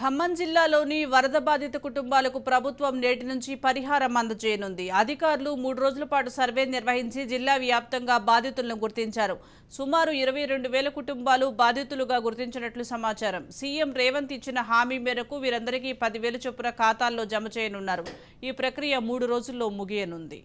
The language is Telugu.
ఖమ్మం జిల్లాలోని వరద బాధిత కుటుంబాలకు ప్రభుత్వం నేటి నుంచి పరిహారం అందజేయనుంది. అధికారులు మూడు రోజుల పాటు సర్వే నిర్వహించి జిల్లా వ్యాప్తంగా బాధితులను గుర్తించారు. సుమారు ఇరవై రెండు వేల కుటుంబాలు బాధితులుగా గుర్తించినట్లు సమాచారం. సీఎం రేవంత్ ఇచ్చిన హామీ మేరకు వీరందరికీ పదివేలు చొప్పున ఖాతాల్లో జమ చేయనున్నారు. ఈ ప్రక్రియ మూడు రోజుల్లో ముగియనుంది.